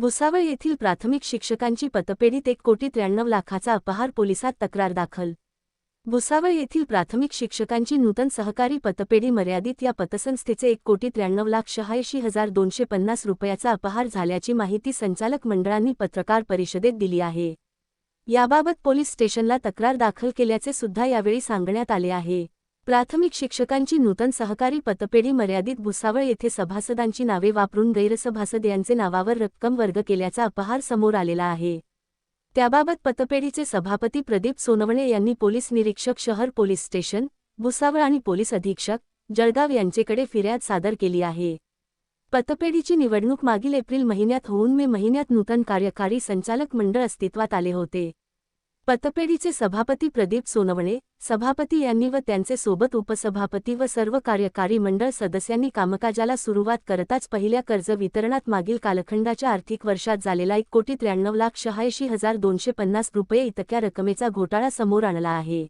भुसावळ येथील प्राथमिक शिक्षकांची पतपेढीत एक कोटी त्र्याण्णव लाखाचा अपहार पोलिसात तक्रार दाखल. भुसावळ येथील प्राथमिक शिक्षकांची नूतन सहकारी पतपेढी मर्यादित या पतसंस्थेचे एक कोटी त्र्याण्णव लाख शहाऐंशी हजार दोनशे पन्नास रुपयाचा अपहार झाल्याची माहिती संचालक मंडळांनी पत्रकार परिषदेत दिली आहे. याबाबत पोलीस स्टेशनला तक्रार दाखल केल्याचे सुद्धा यावेळी सांगण्यात आले आहे. प्राथमिक शिक्षकांची नूतन सहकारी पतपेढी मर्यादित भुसावळ येथे सभासदांची नावे वापरून गैरसभासद यांचे नावावर रक्कम वर्ग केल्याचा अपहार समोर आलेला आहे. त्याबाबत पतपेढीचे सभापती प्रदीप सोनवणे यांनी पोलीस निरीक्षक शहर पोलीस स्टेशन भुसावळ आणि पोलीस अधीक्षक जळगाव यांचेकडे फिर्याद सादर केली आहे. पतपेढीची निवडणूक मागील एप्रिल महिन्यात होऊन मे महिन्यात नूतन कार्यकारी संचालक मंडळ अस्तित्वात आले होते. पतपेढीचे सभापती प्रदीप सोनवणे सभापती यांनी व त्यांचे सोबत उपसभापती व सर्व कार्यकारी मंडळ सदस्यांनी कामकाजाला सुरुवात करताच पहिल्या कर्ज वितरणात मागील कालखंडाच्या आर्थिक वर्षात झालेला एक कोटी त्र्याण्णव लाख शहाऐंशी हजार दोनशे पन्नास रुपये इतक्या रकमेचा घोटाळा समोर आणला आहे.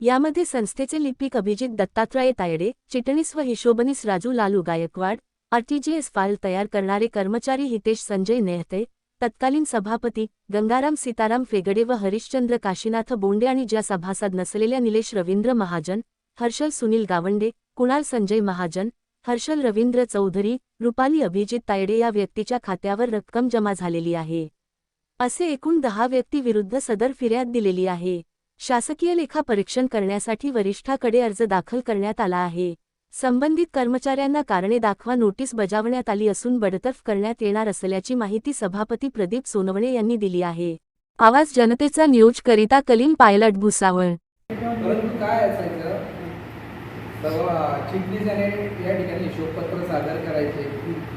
यामध्ये संस्थेचे लिपिक अभिजित दत्तात्रय तायडे चिटणीस व हिशोबनीस राजू लालू गायकवाड आरटीजीएस फाईल तयार करणारे कर्मचारी हितेश संजय नेहते तत्कालीन सभापती गंगाराम सीताराम फेगडे व हरिश्चंद्र काशीनाथ बोंडे आणि ज्या सभासद नसलेल्या निलेश रवींद्र महाजन हर्षल सुनील गावंडे कुणाल संजय महाजन हर्षल रवींद्र चौधरी रुपाली अभिजित तायडे या व्यक्तीच्या खात्यावर रक्कम जमा झालेली आहे. असे एकूण दहा व्यक्तीविरुद्ध सदर फिर्याद दिलेली आहे. शासकीय लेखा परीक्षण करण्यासाठी वरिष्ठाकडे अर्ज दाखल करण्यात आला आहे. संबंधित कर्मचाऱ्यांना कारणे दाखवा नोटीस बजावण्यात आली असून बडतर्फ करण्यात येणार असल्याची माहिती सभापती प्रदीप सोनवणे यांनी दिली आहे. आवाज जनतेचा न्यूज करिता कलीन पायलट भुसावळ. परंतु चिटणीसाने या ठिकाणी शोकपत्र सादर करायचे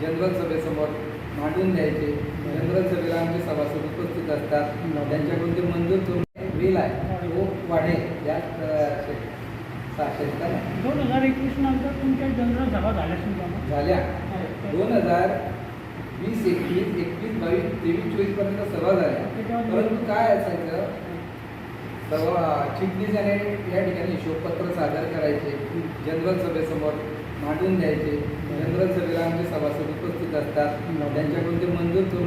जनरल सभेसमोर मांडून द्यायचे. जनरल सभेला आमचे सभासद उपस्थित असतात. त्यांच्याकडून ते मंजूर करून बिल आहे. तो वाढेल. या दोन हजार एकवीस नंतर तुमच्या जनरल सभा झाल्या समजा झाल्या. दोन हजार वीस एकवीस एकवीस बावीस तेवीस चोवीसपर्यंत सभा झाल्या. परंतु काय असायचं? तेव्हा चिटणीसाने या ठिकाणी हिशोबपत्र सादर करायचे जनरल सभेसमोर मांडून द्यायचे. जनरल सभेला आमचे सभासद उपस्थित असतात. त्यांच्याकडून ते मंजूर